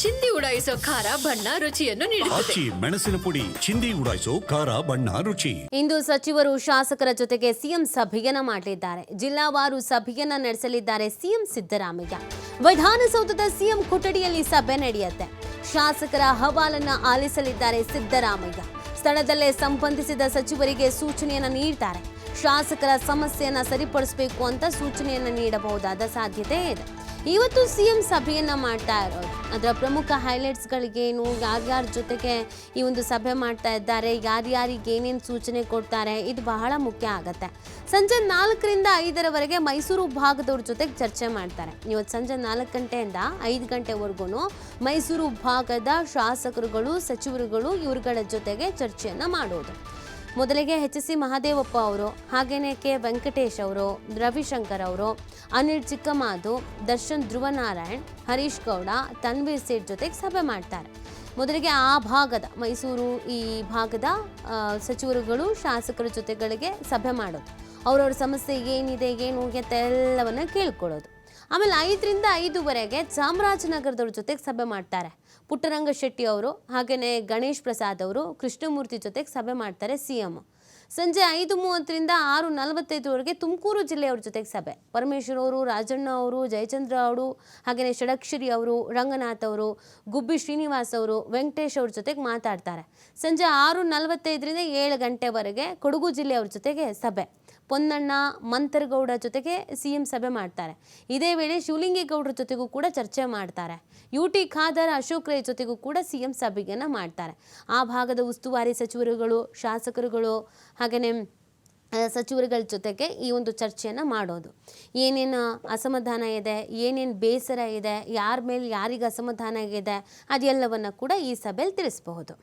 ಚಿಂದಿ ಉಡಾಯಿಸೋ ಖಾರ ಬಣ್ಣ ರುಚಿಯನ್ನು ನೀಡುತ್ತದೆ. ಆಚಿ ಮೆಣಸಿನ ಪುಡಿ ಚಿಂದಿ ಉಡಾಯಿಸೋ ಖಾರ ಬಣ್ಣ ರುಚಿ. ಇಂದು ಸಚಿವರು ಶಾಸಕರ ಜೊತೆಗೆ ಸಿಎಂ ಸಭೆಯನ್ನ ಮಾಡಲಿದ್ದಾರೆ. ಜಿಲ್ಲಾವಾರು ಸಭೆಯನ್ನ ನಡೆಸಲಿದ್ದಾರೆ ಸಿಎಂ ಸಿದ್ದರಾಮಯ್ಯ. ವಿಧಾನಸೌಧದ ಸಿಎಂ ಕೊಠಡಿಯಲ್ಲಿ ಸಭೆ ನಡೆಯುತ್ತೆ. ಶಾಸಕರ ಹವಾಲನ್ನ ಆಲಿಸಲಿದ್ದಾರೆ ಸಿದ್ದರಾಮಯ್ಯ. ಸ್ಥಳದಲ್ಲೇ ಸಂಬಂಧಿಸಿದ ಸಚಿವರಿಗೆ ಸೂಚನೆಯನ್ನ ನೀಡ್ತಾರೆ. ಶಾಸಕರ ಸಮಸ್ಯೆಯನ್ನು ಸರಿಪಡಿಸಬೇಕು ಅಂತ ಸೂಚನೆಯನ್ನು ನೀಡಬಹುದಾದ ಸಾಧ್ಯತೆ ಇದೆ. ಇವತ್ತು ಸಿಎಂ ಸಭೆಯನ್ನು ಮಾಡ್ತಾ ಇರೋದು ಅದರ ಪ್ರಮುಖ ಹೈಲೈಟ್ಸ್ಗಳಿಗೇನು ಯಾರ್ಯಾರ ಜೊತೆಗೆ ಈ ಒಂದು ಸಭೆ ಮಾಡ್ತಾ ಇದ್ದಾರೆ ಯಾರ್ಯಾರಿಗೆ ಏನೇನು ಸೂಚನೆ ಕೊಡ್ತಾರೆ, ಇದು ಬಹಳ ಮುಖ್ಯ ಆಗತ್ತೆ. ಸಂಜೆ ನಾಲ್ಕರಿಂದ ಐದರವರೆಗೆ ಮೈಸೂರು ಭಾಗದವ್ರ ಜೊತೆಗೆ ಚರ್ಚೆ ಮಾಡ್ತಾರೆ. ಇವತ್ತು ಸಂಜೆ ನಾಲ್ಕು ಗಂಟೆಯಿಂದ ಐದು ಗಂಟೆವರೆಗೂ ಮೈಸೂರು ಭಾಗದ ಶಾಸಕರುಗಳು, ಸಚಿವರುಗಳು ಇವ್ರುಗಳ ಜೊತೆಗೆ ಚರ್ಚೆಯನ್ನು ಮಾಡೋದು. ಮೊದಲಿಗೆ ಎಚ್ ಸಿ ಮಹಾದೇವಪ್ಪ ಅವರು, ಹಾಗೇನೆ ಕೆ ವೆಂಕಟೇಶ್ ಅವರು, ರವಿಶಂಕರ್ ಅವರು, ಅನಿಲ್ ಚಿಕ್ಕಮಾಧು ದರ್ಶನ್ ಧ್ರುವನಾರಾಯಣ್, ಹರೀಶ್ ಗೌಡ, ತನ್ವೀರ್ ಸೇಠ್ ಜೊತೆಗೆ ಸಭೆ ಮಾಡ್ತಾರೆ. ಮೊದಲಿಗೆ ಆ ಭಾಗದ ಮೈಸೂರು ಈ ಭಾಗದ ಸಚಿವರುಗಳು, ಶಾಸಕರ ಜೊತೆಗಳಿಗೆ ಸಭೆ ಮಾಡೋದು. ಅವರವ್ರ ಸಮಸ್ಯೆ ಏನಿದೆ, ಏನು ಎಲ್ಲವನ್ನ ಕೇಳ್ಕೊಳ್ಳೋದು. ಆಮೇಲೆ ಐದರಿಂದ ಐದುವರೆಗೆ ಚಾಮರಾಜನಗರದವ್ರ ಜೊತೆಗೆ ಸಭೆ ಮಾಡ್ತಾರೆ. ಪುಟ್ಟರಂಗ ಶೆಟ್ಟಿ ಅವರು ಹಾಗೆಯೇ ಗಣೇಶ್ ಪ್ರಸಾದ್ ಅವರು, ಕೃಷ್ಣಮೂರ್ತಿ ಜೊತೆಗೆ ಸಭೆ ಮಾಡ್ತಾರೆ ಸಿ ಎಂ. ಸಂಜೆ ಐದು ಮೂವತ್ತರಿಂದ ಆರು ನಲವತ್ತೈದರವರೆಗೆ ತುಮಕೂರು ಜಿಲ್ಲೆಯವ್ರ ಜೊತೆಗೆ ಸಭೆ. ಪರಮೇಶ್ವರ್ ಅವರು, ರಾಜಣ್ಣ ಅವರು, ಜಯಚಂದ್ರ ಅವರು ಹಾಗೆಯೇ ಷಡಕ್ಷರಿ ಅವರು, ರಂಗನಾಥ್ ಅವರು, ಗುಬ್ಬಿ ಶ್ರೀನಿವಾಸ್ ಅವರು, ವೆಂಕಟೇಶ್ ಅವ್ರ ಜೊತೆಗೆ ಮಾತಾಡ್ತಾರೆ. ಸಂಜೆ ಆರು ನಲವತ್ತೈದರಿಂದ ಏಳು ಗಂಟೆವರೆಗೆ ಕೊಡಗು ಜಿಲ್ಲೆಯವ್ರ ಜೊತೆಗೆ ಸಭೆ. ಪೊನ್ನಣ್ಣ ಮಂಥರ್ಗೌಡ ಜೊತೆಗೆ ಸಿಎಂ ಸಭೆ ಮಾಡ್ತಾರೆ. ಇದೇ ವೇಳೆ ಶಿವಲಿಂಗೇಗೌಡರ ಜೊತೆಗೂ ಕೂಡ ಚರ್ಚೆ ಮಾಡ್ತಾರೆ. ಯು ಟಿ ಖಾದರ್, ಅಶೋಕ್ ರೈ ಜೊತೆಗೂ ಕೂಡ ಸಿಎಂ ಸಭೆಯನ್ನು ಮಾಡ್ತಾರೆ. ಆ ಭಾಗದ ಉಸ್ತುವಾರಿ ಸಚಿವರುಗಳು, ಶಾಸಕರುಗಳು ಹಾಗೆಯೇ ಸಚಿವರುಗಳ ಜೊತೆಗೆ ಈ ಒಂದು ಚರ್ಚೆಯನ್ನು ಮಾಡೋದು. ಏನೇನು ಅಸಮಾಧಾನ ಇದೆ, ಏನೇನು ಬೇಸರ ಇದೆ, ಯಾರ ಮೇಲೆ ಯಾರಿಗೆ ಅಸಮಾಧಾನ ಇದೆ, ಅದೆಲ್ಲವನ್ನು ಕೂಡ ಈ ಸಭೆಯಲ್ಲಿ ತಿಳಿಸಬಹುದು.